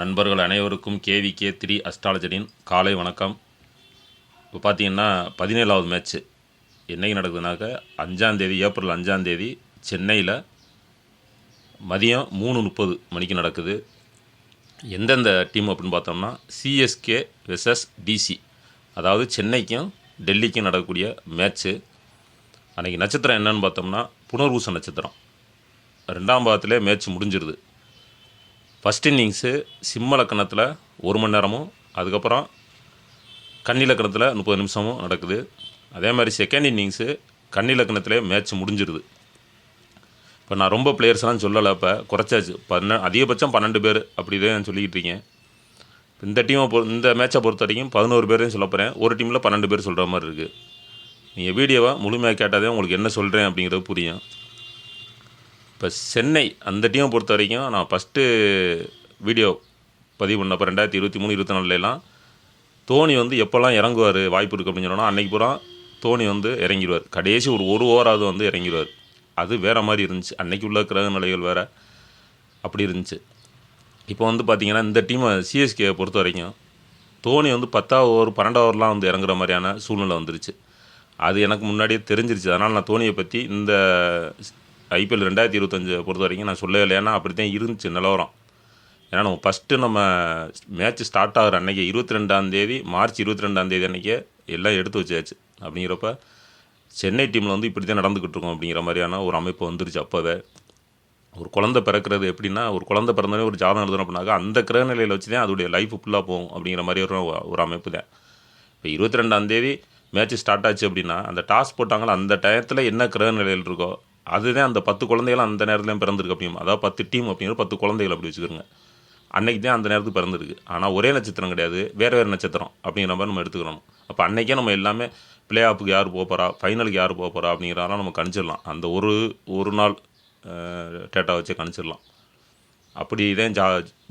நண்பர்கள் அனைவருக்கும் KV K three அஸ்ட்ராலஜரின் காலை வணக்கம். இப்போ பார்த்தீங்கன்னா பதினேழாவது மேட்ச்சு என்னைக்கு நடக்குதுனாக்க அஞ்சாந்தேதி ஏப்ரல் அஞ்சாந்தேதி சென்னையில் மதியம் மூணு முப்பது மணிக்கு நடக்குது. எந்தெந்த டீம் அப்படின்னு பார்த்தோம்னா சிஎஸ்கே வெர்சஸ் டிசி அதாவது சென்னைக்கும் டெல்லிக்கும் நடக்கக்கூடிய மேட்ச்சு அன்றைக்கி நட்சத்திரம் என்னன்னு பார்த்தோம்னா புனர்வூச நட்சத்திரம். ரெண்டாம் பாகத்திலே மேட்ச் முடிஞ்சிருது. ஃபஸ்ட் இன்னிங்ஸு சிம்ம லக்கணத்தில் ஒரு மணி நேரமும் அதுக்கப்புறம் கன்னி லக்கணத்தில் முப்பது நிமிஷமும் நடக்குது. அதே மாதிரி செகண்ட் இன்னிங்ஸு கன்னி லக்கணத்திலே மேட்ச் முடிஞ்சிருது. இப்போ நான் ரொம்ப பிளேயர்ஸ்லாம் சொல்லலை இப்போ குறைச்சாச்சு. பன்ன அதிகபட்சம் பன்னெண்டு பேர் அப்படி தான் சொல்லிக்கிட்டு இருக்கேன். இந்த டீமை பொறு இந்த மேட்சை பொறுத்த வரைக்கும் பதினோரு பேரையும் சொல்ல போகிறேன் ஒரு டீமில் பன்னெண்டு பேர் சொல்கிற மாதிரி இருக்குது நீங்கள் வீடியோவை முழுமையாக கேட்டாதே உங்களுக்கு என்ன சொல்கிறேன் அப்படிங்கிறது புரியும். இப்போ சென்னை அந்த டீமை பொறுத்த வரைக்கும் நான் ஃபஸ்ட்டு வீடியோ பதிவு பண்ணப்போ ரெண்டாயிரத்தி இருபத்தி மூணு இருபத்தி நாலுலாம் தோனி வந்து எப்போல்லாம் இறங்குவார் வாய்ப்பு இருக்குது அப்படின்னு சொன்னோன்னா அன்றைக்கி பூரா தோனி வந்து இறங்கிடுவார் கடைசி ஒரு ஒரு ஓவராவது வந்து இறங்கிடுவார் அது வேறு மாதிரி இருந்துச்சு. அன்னைக்கு உள்ள கிரக நிலைகள் வேறு அப்படி இருந்துச்சு. இப்போ வந்து பார்த்திங்கன்னா இந்த டீமை சிஎஸ்கே பொறுத்த வரைக்கும் தோனி வந்து பத்தாவது ஓவர் பன்னெண்டாவது ஓவர்லாம் வந்து இறங்குற மாதிரியான சூழ்நிலை வந்துருச்சு. அது எனக்கு முன்னாடியே தெரிஞ்சிருச்சு. அதனால் நான் தோனியை பற்றி இந்த ஐபிஎல் ரெண்டாயிரத்தி இருபத்தஞ்சு பொறுத்த வரைக்கும் நான் சொல்லவே இல்லை ஏன்னா அப்படி தான் இருந்துச்சு நிலவரம். ஏன்னா நம்ம ஃபஸ்ட்டு நம்ம மேட்ச் ஸ்டார்ட் ஆகிற அன்றைக்கி இருபத்தி ரெண்டாந்தேதி மார்ச் இருபத்தி ரெண்டாந்தேதி அன்றைக்கி எல்லாம் எடுத்து வச்சாச்சு. அப்படிங்கிறப்ப சென்னை டீமில் வந்து இப்படி தான் நடந்துக்கிட்டு இருக்கோம் அப்படிங்கிற மாதிரியான ஒரு அமைப்பு வந்துருச்சு அப்போவே. ஒரு குழந்தை பிறக்கிறது எப்படின்னா ஒரு குழந்தை பிறந்தோடனே ஒரு ஜாதகம் எழுதணும் அப்படின்னாக்கா அந்த கிரக நிலையில் வச்சு தான் அதோடைய லைஃப் ஃபுல்லாக போகும் அப்படிங்கிற மாதிரி ஒரு ஒரு அமைப்பு தான் இப்போ இருபத்தி ரெண்டாந்தேதி மேட்ச் ஸ்டார்ட் ஆச்சு அப்படின்னா அந்த டாஸ் போட்டாங்களோ அந்த டயத்தில் என்ன கிரக நிலையில் இருக்கோ அதுதான் அந்த பத்து குழந்தைகள் அந்த நேரத்துலையும் பிறந்திருக்கு அப்படியும் அதாவது பத்து டீம் அப்படிங்கிற பத்து குழந்தைகள் அப்படி வச்சுக்கிறோங்க அன்னைக்கு தான் அந்த நேரத்துக்கு பிறந்திருக்கு. ஆனால் ஒரே நட்சத்திரம் கிடையாது வேறு வேறு நட்சத்திரம் அப்படிங்கிற மாதிரி நம்ம எடுத்துக்கணும். அப்போ அன்னைக்கே நம்ம எல்லாமே பிளே ஆஃபுக்கு யார் போக போகிறா ஃபைனலுக்கு யார் போக போகிறா அப்படிங்கிறதெல்லாம் நம்ம கணிச்சிடலாம். அந்த ஒரு ஒரு நாள் டேட்டா வச்சு கணிச்சிடலாம். அப்படி தான் ஜா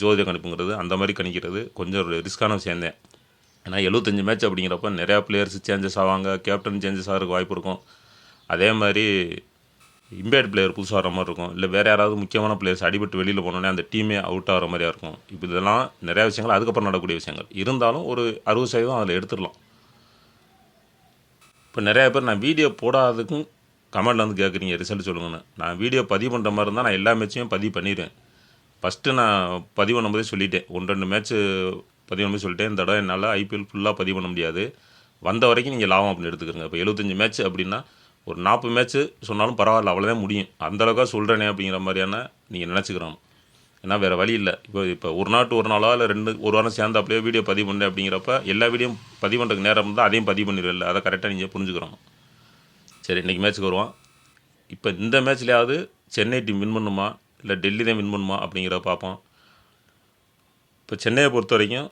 ஜோதிட கணிப்புங்கிறது அந்த மாதிரி கணிக்கிறது கொஞ்சம் ஒரு ரிஸ்க்கான சேர்ந்தேன் ஏன்னா எழுபத்தஞ்சு மேட்ச் அப்படிங்கிறப்ப நிறையா பிளேயர்ஸ் சேஞ்சஸ் ஆவாங்க கேப்டன் சேஞ்சஸ் ஆகிறதுக்கு வாய்ப்பு இருக்கும். அதே மாதிரி இம்பேர்ட் பிளேயர் புதுசாக வர மாதிரி இருக்கும். இல்லை வேறு யாராவது முக்கியமான பிளேயர்ஸ் அடிபட்டு வெளியில் போனோடனே அந்த டீமே அவுட் ஆகிற மாதிரியா இருக்கும். இப்போ இதெல்லாம் நிறையா விஷயங்கள் அதுக்கப்புறம் நடக்கக்கூடிய விஷயங்கள். இருந்தாலும் ஒரு அறுபது சதவீதம் அதில் எடுத்துடலாம். இப்போ நிறையா பேர் நான் வீடியோ போடாததுக்கும் கமெண்டில் வந்து கேட்குறீங்க ரிசல்ட் சொல்லுங்கன்னு. நான் வீடியோ பதிவு பண்ணுற மாதிரி இருந்தால் நான் எல்லா மேட்சையும் பதிவு பண்ணிடுவேன். ஃபஸ்ட்டு நான் பதிவு பண்ணும்போதே சொல்லிட்டேன். ஒன்று ரெண்டு மேட்ச்சு பதிவு பண்ணும்போது சொல்லிட்டேன். இந்த தடவை என்னால் ஐபிஎல் ஃபுல்லாக பதிவு பண்ண முடியாது. வந்த வரைக்கும் நீங்கள் லாபம் அப்படின்னு எடுத்துக்கிறங்க இப்போ எழுபத்தஞ்சு மேட்ச் அப்படின்னா ஒரு நாற்பது மேட்ச்சு சொன்னாலும் பரவாயில்ல அவ்வளோதான் முடியும். அந்தளவுக்காக சொல்கிறேனே அப்படிங்கிற மாதிரியான நீங்கள் நினச்சிக்கிறோம் ஏன்னா வேறு வழி இல்லை. இப்போ இப்போ ஒரு நாட்டு ஒரு நாளோ இல்லை ரெண்டு ஒரு வாரம் சேர்ந்து அப்படியே வீடியோ பதிவு பண்ணேன் அப்படிங்கிறப்ப எல்லா வீடியோ பதிவு பண்ணுறதுக்கு நேரம் இருந்தால் அதையும் பதிவு பண்ணிடுவில்ல அதை கரெக்டாக நீங்கள் புரிஞ்சுக்கிறோம் சரி இன்றைக்கி மேட்ச்சுக்கு வருவோம். இப்போ இந்த மேட்ச்லேயாவது சென்னை டீம் வின் பண்ணுமா? இல்லை டெல்லி தான் வின் பண்ணுமா? அப்படிங்கிறத பார்ப்போம். இப்போ சென்னையை பொறுத்த வரைக்கும்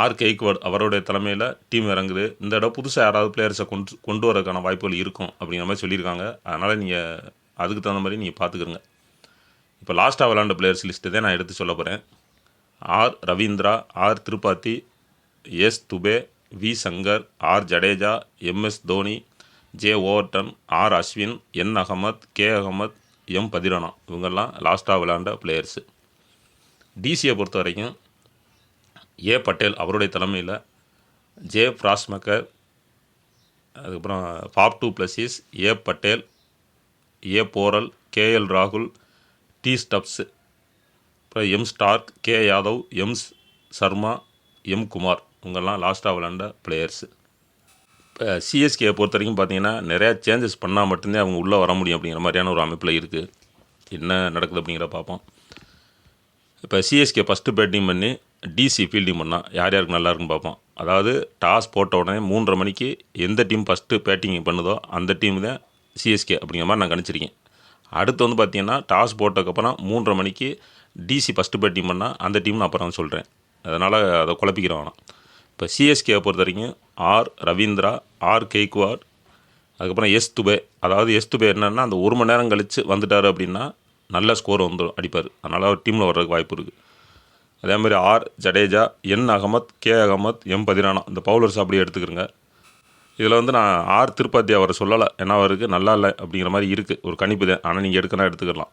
ஆர் கெய்க்வாட் அவருடைய தலைமையில் டீம் இறங்குது. இந்த இடம் புதுசாக யாராவது பிளேயர்ஸை கொண்டு கொண்டு வரதுக்கான வாய்ப்புகள் இருக்கும் அப்படிங்கிற மாதிரி சொல்லியிருக்காங்க. அதனால் நீங்கள் அதுக்கு தகுந்த மாதிரி நீங்கள் பார்த்துக்கிறங்க. இப்போ லாஸ்ட்டாக விளாண்ட பிளேயர்ஸ் லிஸ்ட்டு தான் நான் எடுத்து சொல்ல போகிறேன் R Ravindra R Tripathi S Dube V Shankar R Jadeja MS Dhoni J Overton R Ashwin N Ahmed K Ahmed M Pathirana இவங்கெல்லாம் லாஸ்ட்டாக விளாண்ட பிளேயர்ஸு டிசியை பொறுத்த வரைக்கும் ஏ பட்டேல் அவருடைய தலைமையில் ஜே ஃப்ராஸ்மக்கர் அதுக்கப்புறம் Faf du Plessis A Patel A Porel KL ராகுல் T Stubbs அப்புறம் M Starc K Yadav M Sharma M Kumar இவங்கெல்லாம் லாஸ்ட்டாக விளாண்ட பிளேயர்ஸு இப்போ சிஎஸ்கே பொறுத்த வரைக்கும் பார்த்தீங்கன்னா நிறையா சேஞ்சஸ் பண்ணால் மட்டும்தான் அவங்க உள்ளே வர முடியும் அப்படிங்கிற மாதிரியான ஒரு அமைப்பில் இருக்குது என்ன நடக்குது அப்படிங்கிற பார்ப்போம். இப்போ சிஎஸ்கே ஃபஸ்ட்டு பேட்டிங் பண்ணி டிசி ஃபீல்டிங் பண்ணால் யார் யாருக்கு நல்லா இருக்குன்னு பார்ப்போம். அதாவது டாஸ் போட்ட உடனே மூன்றரை மணிக்கு எந்த டீம் ஃபஸ்ட்டு பேட்டிங் பண்ணுதோ அந்த டீம் தான் சிஎஸ்கே அப்படிங்கிற மாதிரி நான் கணிச்சிருக்கேன். அடுத்து வந்து பார்த்தீங்கன்னா டாஸ் போட்டதுக்கப்புறம் மூன்றரை மணிக்கு டிசி ஃபஸ்ட்டு பேட்டிங் பண்ணால் அந்த டீம் நான் அப்புறம் சொல்கிறேன் அதனால் அதை குழப்பிக்கிறேன் ஆனால் இப்போ சிஎஸ்கே பொறுத்த வரைக்கும் ஆர் ரவீந்திரா ஆர் கெய்க்வாட் அதுக்கப்புறம் எஸ் துபே. அதாவது எஸ் துபே என்னென்னா அந்த ஒரு மணி நேரம் கழித்து வந்துட்டார் அப்படின்னா நல்ல ஸ்கோர் வந்துடும் அடிப்பார். அதனால் அவர் டீமில் வர்றதுக்கு வாய்ப்பு இருக்குது அதே மாதிரி R Jadeja N Ahmed K Ahmed M Pathirana இந்த பவுலர்ஸ் அப்படியே எடுத்துக்கிறங்க. இதில் வந்து நான் ஆர் திருப்பதி அவரை சொல்லலை. ஏன்னா அவருக்கு நல்லா இல்லை அப்படிங்கிற மாதிரி இருக்குது ஒரு கணிப்பு தான். ஆனால் நீங்கள் எடுக்கனா எடுத்துக்கலாம்.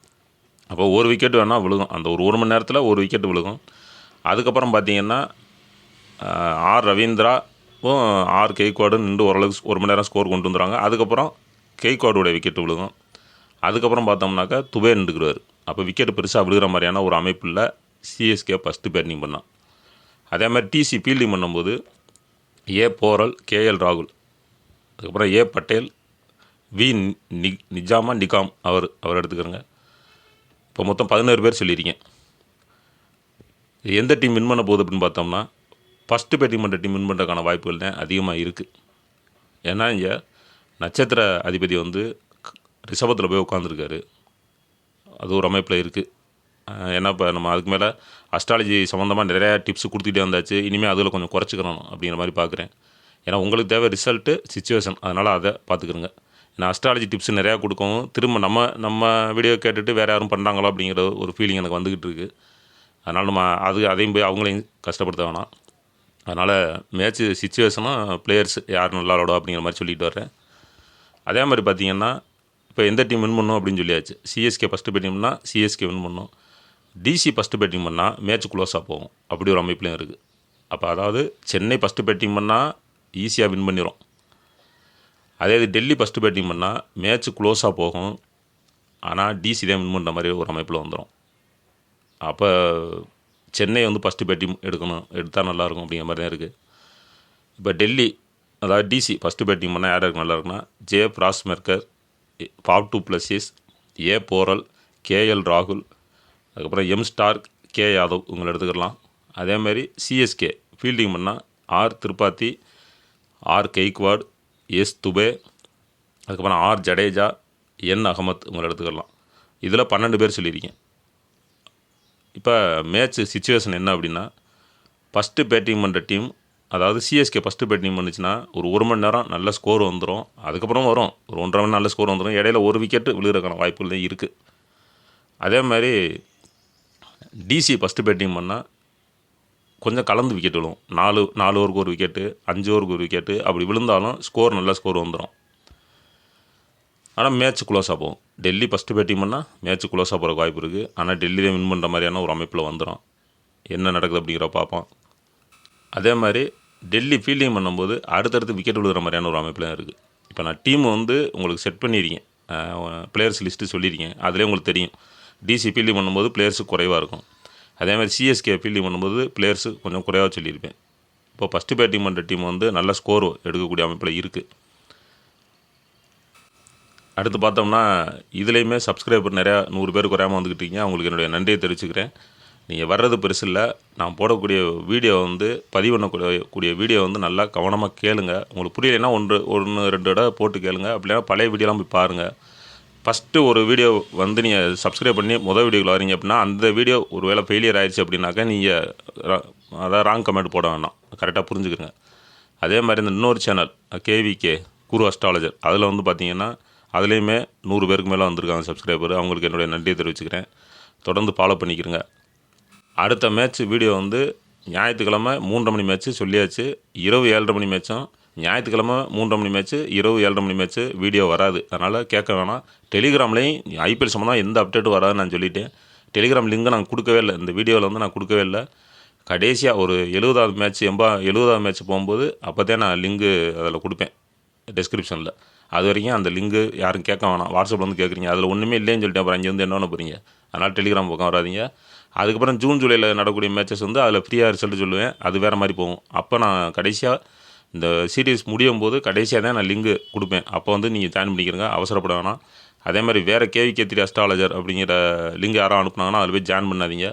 அப்போ ஒரு விக்கெட் வேணால் விழுகும். அந்த ஒரு ஒரு மணி நேரத்தில் ஒரு விக்கெட் விழுகும். அதுக்கப்புறம் பார்த்தீங்கன்னா ஆர் ரவீந்திராவும் ஆர் கெய்க்வாடும் நின்று ஓரளவுக்கு ஒரு மணி நேரம் ஸ்கோர் கொண்டு வந்துடுவாங்க. அதுக்கப்புறம் கெய்க்வாடோடைய விக்கெட் விழுகும். அதுக்கப்புறம் பார்த்தோம்னாக்கா துபே நின்றுக்கிறார் அப்போ விக்கெட் பெருசாக விழுகிற மாதிரியான ஒரு அமைப்பு இல்லை. சிஎஸ்கே ஃபஸ்ட்டு பேட்டிங் பண்ணான். அதே மாதிரி டிசி ஃபீல்டிங் பண்ணும்போது ஏ போரல் கேஎல் ராகுல் அதுக்கப்புறம் ஏ பட்டேல் வி நி நிஜாமா நிகாம் அவர் அவர் எடுத்துக்கிறங்க. இப்போ மொத்தம் பதினோரு பேர் சொல்லியிருக்கேன். எந்த டீம் வின் பண்ண போகுது அப்படின்னு பார்த்தோம்னா ஃபஸ்ட்டு பேட்டிங் பண்ணுற டீம் வின் பண்ணுறதுக்கான வாய்ப்புகள் தான் அதிகமாக இருக்குது ஏன்னா இங்கே நட்சத்திர அதிபதி வந்து ரிஷபத்தில் போய் உட்காந்துருக்காரு அது ஒரு அமைப்பில் இருக்குது ஏன்னா இப்போ நம்ம அதுக்கு மேலே அஸ்ட்ராலஜி சம்மந்தமாக நிறையா டிப்ஸ் கொடுத்துட்டே வந்தாச்சு. இனிமேல் அதில் கொஞ்சம் குறைச்சிக்கணும் அப்படிங்கிற மாதிரி பார்க்குறேன் ஏன்னா உங்களுக்கு தேவை ரிசல்ட்டு சுச்சுவேஷன் அதனால் அதை பார்த்துக்கிறோங்க ஏன்னா அஸ்ட்ராலஜி டிப்ஸ் நிறையா கொடுக்கவும் திரும்ப நம்ம நம்ம வீடியோ கேட்டுட்டு வேறு யாரும் பண்ணுறாங்களோ அப்படிங்கிற ஒரு ஃபீலிங் எனக்கு வந்துக்கிட்டு இருக்குது அதனால் நம்ம அது அதையும் போய் அவங்களையும் கஷ்டப்படுத்த வேணாம். அதனால் மேட்ச்சு சுச்சுவேஷனும் பிளேயர்ஸ் யார் நல்லா விளாடும் அப்படிங்கிற மாதிரி சொல்லிட்டு வர்றேன். அதே மாதிரி பார்த்தீங்கன்னா இப்போ எந்த டீம் வின் பண்ணும் அப்படின்னு சொல்லியாச்சு? சிஎஸ்கே ஃபஸ்ட்டு பேட்டிங்னா சிஎஸ்கே வின் பண்ணும் டிசி ஃபஸ்ட்டு பேட்டிங் பண்ணால் மேட்ச் க்ளோஸாக போகும். அப்படி ஒரு அமைப்புலையும் இருக்குது அப்போ அதாவது சென்னை ஃபஸ்ட்டு பேட்டிங் பண்ணால் ஈஸியாக வின் பண்ணிடும் அதே இது டெல்லி ஃபஸ்ட்டு பேட்டிங் பண்ணால் மேட்ச் க்ளோஸாக போகும். ஆனால் டிசி தான் வின் பண்ணுற மாதிரி ஒரு அமைப்பில் வந்துடும் அப்போ சென்னை வந்து ஃபஸ்ட்டு பேட்டிங் எடுக்கணும். எடுத்தால் நல்லாயிருக்கும் அப்படிங்கிற மாதிரி தான் இருக்குது இப்போ டெல்லி அதாவது டிசி ஃபஸ்ட்டு பேட்டிங் பண்ணால் யார் இருக்கு நல்லா இருக்குன்னா J Fraser McGurk Faf du Plessis A Porel KL ராகுல் அதுக்கப்புறம் எம் ஸ்டார் கே யாதவ் இவங்களை எடுத்துக்கலாம். அதேமாதிரி சிஎஸ்கே ஃபீல்டிங் பண்ணால் R Tripathi R Gaikwad S Dube அதுக்கப்புறம் ஆர் ஜடேஜா என் அகமத் இவங்களை எடுத்துக்கலாம். இதில் பன்னெண்டு பேர் சொல்லியிருக்கேன். இப்போ மேட்ச் சுச்சுவேஷன் என்ன அப்படின்னா ஃபஸ்ட்டு பேட்டிங் பண்ணுற டீம் அதாவது சிஎஸ்கே ஃபஸ்ட்டு பேட்டிங் பண்ணுச்சுன்னா ஒரு ஒரு மணி நேரம் நல்ல ஸ்கோர் வந்துடும் அதுக்கப்புறம் வரும். ஒரு ஒன்றரை மணி நல்ல ஸ்கோர் வந்துடும் இடையில ஒரு விக்கெட்டு விழுகிறக்கான வாய்ப்புகள் தான் இருக்குது அதே மாதிரி டிசி ஃபஸ்ட்டு பேட்டிங் பண்ணால் கொஞ்சம் கலந்து விக்கெட் விழும். நாலு நாலு ஓவருக்கு ஒரு விக்கெட்டு அஞ்சு ஓவருக்கு ஒரு விக்கெட்டு அப்படி விழுந்தாலும் ஸ்கோர் நல்ல ஸ்கோர் வந்துடும் ஆனால் மேட்ச் க்ளோஸாக போகும். டெல்லி ஃபஸ்ட்டு பேட்டிங் பண்ணால் மேட்ச் க்ளோஸாக போகிறக்கு வாய்ப்பு இருக்குது ஆனால் டெல்லி தான் வின் பண்ணுற மாதிரியான ஒரு அமைப்பில் வந்துடும் என்ன நடக்குது அப்படிங்கிற பார்ப்போம். அதே மாதிரி டெல்லி ஃபீல்டிங் பண்ணும்போது அடுத்தடுத்து விக்கெட் விழுகிற மாதிரியான ஒரு அமைப்பில் இருக்குது இப்போ நான் டீம் வந்து உங்களுக்கு செட் பண்ணியிருக்கேன். பிளேயர்ஸ் லிஸ்ட்டு சொல்லியிருக்கேன். அதிலே உங்களுக்கு தெரியும். டிசி ஃபீல்டிங் பண்ணும்போது பிளேயர்ஸு குறைவாக இருக்கும். அதே மாதிரி சிஎஸ்கே ஃபீல்டிங் பண்ணும்போது பிளேயர்ஸு கொஞ்சம் குறைவாக சொல்லியிருப்பேன். இப்போ ஃபஸ்ட்டு பேட்டிங் பண்ணுற டீம் வந்து நல்ல ஸ்கோர் எடுக்கக்கூடிய அமைப்பில் இருக்குது அடுத்து பார்த்தோம்னா இதுலேயுமே சப்ஸ்கிரைபர் நிறையா நூறு பேர் குறையாமல் வந்துக்கிட்டு இருக்கீங்க. அவங்களுக்கு என்னுடைய நன்றியை தெரிவிச்சுக்கிறேன். நீங்கள் வர்றது பெருசு இல்லை. நான் போடக்கூடிய வீடியோ வந்து பதிவு பண்ணக்கூடிய கூடிய வீடியோ வந்து நல்லா கவனமாக கேளுங்க. உங்களுக்கு புரியலைன்னா ஒன்று ஒன்று ரெண்டு தடவை போட்டு கேளுங்க. அப்படின்னா பழைய வீடியோலாம் போய் பாருங்கள் ஃபஸ்ட்டு ஒரு வீடியோ வந்து நீங்கள் சப்ஸ்கிரைப் பண்ணி முதல் வீடியோவில் வரீங்க அப்படின்னா அந்த வீடியோ ஒரு வேளை ஃபெயிலியர் ஆயிடுச்சு அப்படின்னாக்கா நீங்கள் அதாவது ராங் கமெண்ட் போட வேணாம் கரெக்டாக புரிஞ்சுக்கிறங்க அதே மாதிரி இந்த இன்னொரு சேனல் கேவிகே குரு அஸ்ட்ராலஜர் அதில் வந்து பார்த்தீங்கன்னா அதுலேயுமே நூறு பேருக்கு மேலே வந்திருக்காங்க சப்ஸ்கிரைபர் அவங்களுக்கு என்னுடைய நன்றியை தெரிவிச்சுக்கிறேன். தொடர்ந்து ஃபாலோ பண்ணிக்கிறேங்க அடுத்த மேட்ச் வீடியோ வந்து ஞாயிற்றுக்கிழமை மூன்றரை மணி மேட்ச்சு சொல்லியாச்சு. இரவு ஏழரை மணி மேட்சும் ஞாயிற்றுக்கிழமை மூன்றரை மணி மேட்ச்சு இரவு ஏழரை மணி மேட்ச்சு வீடியோ வராது. அதனால் கேட்க வேணாம். டெலிகிராம்லேயும் ஐபிஎல் சம்மந்தம் எந்த அப்டேட்டும் வராதுன்னு நான் சொல்லிட்டேன். டெலிகிராம் லிங்க்கை நான் கொடுக்கவே இல்லை. இந்த வீடியோவில் வந்து நான் கொடுக்கவே இல்லை. கடைசியாக ஒரு எழுபதாவது மேட்ச் எண்பா எழுபதாவது மேட்ச் போகும்போது அப்போ தான் நான் லிங்கு அதில் கொடுப்பேன். டிஸ்கிரிப்ஷனில் அது வரைக்கும் அந்த லிங்கு யாரும் கேட்க வேணாம். வாட்ஸ்அப்பில் வந்து கேட்குறீங்க. அதில் ஒன்றுமே இல்லைன்னு சொல்லிட்டு அப்புறம் அங்கே வந்து என்ன போகிறீங்க அதனால் டெலிகிராம் பக்கம் வராதீங்க. அதுக்கப்புறம் ஜூன் ஜூலையில் நடக்கூடிய மேட்சஸ் வந்து அதில் ஃப்ரீயாக ரிசல்ட் சொல்லுவேன். அது வேறு மாதிரி போகும். அப்போ நான் கடைசியாக இந்த சீரீஸ் முடியும் போது கடைசியாக தான் நான் லிங்கு கொடுப்பேன். அப்போ வந்து நீங்கள் ஜாயின் பண்ணிக்கிறங்க. அவசரப்பட வேணாம். அதே மாதிரி வேறு கேவி கேத்திரி அஸ்ட்ராலஜர் அப்படிங்கிற லிங்க் யாராவது அனுப்புனாங்கன்னா அதில் போய் ஜாயின் பண்ணாதீங்க.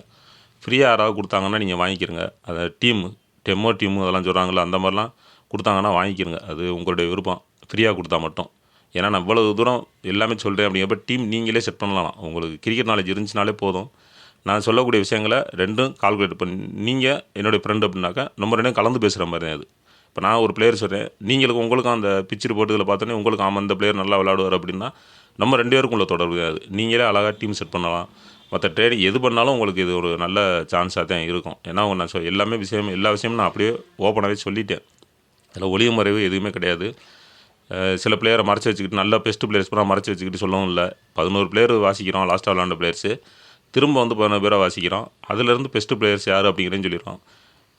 ஃப்ரீயாக யாராவது கொடுத்தாங்கன்னா நீங்கள் வாங்கிக்கிறங்க. அதை டீம் டெமோ டீமு அதெல்லாம் சொல்கிறாங்களோ அந்த மாதிரிலாம் கொடுத்தாங்கன்னா வாங்கிக்கிறங்க. அது உங்களுடைய விருப்பம். ஃப்ரீயாக கொடுத்தா மட்டும். ஏன்னா நான் இவ்வளோ தூரம் எல்லாமே சொல்கிறேன் அப்படிங்கிறப்ப டீம் நீங்களே செட் பண்ணலாம். உங்களுக்கு கிரிக்கெட் நாலேஜ் இருந்துச்சுனாலே போதும். நான் சொல்லக்கூடிய விஷயங்களை ரெண்டும் கால்குலேட் பண்ணி நீங்கள் என்னுடைய ஃப்ரெண்டு அப்படின்னாக்கா நம்ம ரெண்டும் கலந்து பேசுகிற மாதிரி தான் அது இப்போ நான் ஒரு பிளேயர் சொல்கிறேன் நீங்களுக்கு உங்களுக்கும் அந்த பிக்சர் போட்டதில் பார்த்தோன்னே உங்களுக்கு ஆமாம் அந்த பிளேயர் நல்லா விளாடுவார் அப்படின்னா நம்ம ரெண்டு பேருக்கும் உள்ள தொடர்பு கிடையாது. நீங்களே அழகாக டீம் செட் பண்ணலாம். மற்ற ட்ரேடிங் எது பண்ணாலும் உங்களுக்கு இது ஒரு நல்ல சான்ஸாக தான் இருக்கும். ஏன்னா நான் சொல் எல்லாமே விஷயம் எல்லா விஷயமும் நான் அப்படியே ஓப்பனாகவே சொல்லிட்டேன். அதில் ஒளிவு மறைவு எதுவுமே கிடையாது. சில பிளேயரை மறைச்சி வச்சுக்கிட்டு நல்ல பெஸ்ட் பிளேயர்ஸ் பூரா மறைச்சி வச்சுக்கிட்டு சொல்லவும் இல்லை. பதினோரு பிளேயர் வாசிக்கிறோம் லாஸ்ட்டாக விளாண்ட பிளேயர்ஸு திரும்ப வந்து பதினோரு பேரை வாசிக்கிறோம். அதுலேருந்து பெஸ்ட்டு பிளேயர்ஸ் யார் அப்படிங்கிறேன்னு சொல்லிடுறோம்.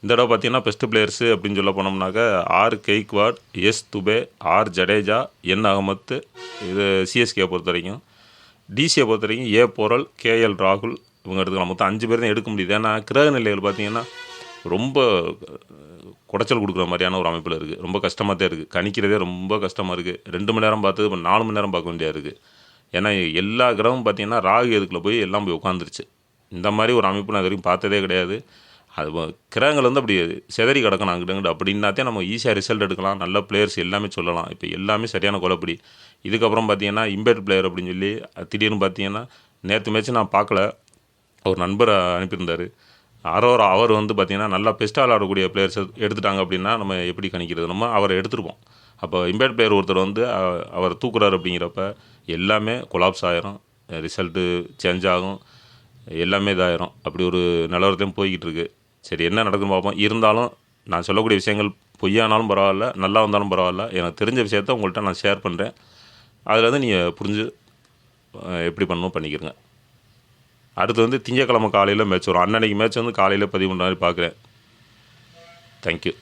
இந்த தடவை பார்த்தீங்கன்னா பெஸ்ட் பிளேயர்ஸு அப்படின்னு சொல்ல போனோம்னாக்க R Gaikwad S Dube R Jadeja N Ahmed இது சிஎஸ்கே பொறுத்த வரைக்கும். டிசியை பொறுத்த வரைக்கும் ஏ போரல் கேஎல் ராகுல் இவங்க எடுத்துக்கலாம். மொத்தம் அஞ்சு பேர் தான் எடுக்க முடியுது. ஏன்னா கிரக நிலைகள் பார்த்தீங்கன்னா ரொம்ப குடைச்சல் கொடுக்குற மாதிரியான ஒரு அமைப்பில் இருக்குது ரொம்ப கஷ்டமாக தான் இருக்குது கணிக்கிறதே ரொம்ப கஷ்டமாக இருக்குது ரெண்டு மணி நேரம் பார்த்தது இப்போ நாலு மணி நேரம் பார்க்க வேண்டியதாக இருக்குது ஏன்னா எல்லா கிரகமும் பார்த்தீங்கன்னா ராகு எதுக்குள்ளே போய் எல்லாம் போய் உட்காந்துருச்சு இந்த மாதிரி ஒரு அமைப்பு நான் இது வரைக்கும் பார்த்ததே கிடையாது. அது கிரகங்கள் வந்து அப்படி செதறி கிடக்கணும் அங்கிட்டு அங்கிட்டு அப்படின்னாத்தே நம்ம ஈஸியாக ரிசல்ட் எடுக்கலாம். நல்ல பிளேயர்ஸ் எல்லாமே சொல்லலாம். இப்போ எல்லாமே சரியான குழப்படி இதுக்கப்புறம் பார்த்தீங்கன்னா இம்பேட் பிளேயர் அப்படின்னு சொல்லி திடீர்னு பார்த்தீங்கன்னா நேற்று மேட்ச் நான் பார்க்கல ஒரு நண்பர் அனுப்பியிருந்தார். அரோர் அவர் வந்து பார்த்தீங்கன்னா நல்லா பெஸ்ட்டாக விளாடக்கூடிய பிளேயர்ஸ் எடுத்துட்டாங்க அப்படின்னா நம்ம எப்படி கணிக்கிறது? நம்ம அவரை எடுத்துருப்போம். அப்போ இம்பேட் பிளேயர் ஒருத்தர் வந்து அவர் தூக்குறாரு அப்படிங்கிறப்ப எல்லாமே கொலாப்ஸ் ஆயிரும். ரிசல்ட்டு சேஞ்ச் ஆகும். எல்லாமே இதாயிரும். அப்படி ஒரு நிலவரத்தையும் போய்கிட்டு இருக்குது சரி என்ன நடக்குதுன்னு பார்ப்போம். இருந்தாலும் நான் சொல்லக்கூடிய விஷயங்கள் பொய்யானாலும் பரவாயில்ல நல்லா வந்தாலும் பரவாயில்ல. எனக்கு தெரிஞ்ச விஷயத்த உங்கள்கிட்ட நான் ஷேர் பண்ணுறேன் அதில் வந்து நீங்கள் புரிஞ்சு எப்படி பண்ணணும் பண்ணிக்கிறங்க. அடுத்து வந்து திங்கக்கிழமை காலையில் மேட்ச் வரும். அன்னன்னைக்கு மேட்ச் வந்து காலையில் பதிவு மாதிரி பார்க்குறேன். தேங்க்யூ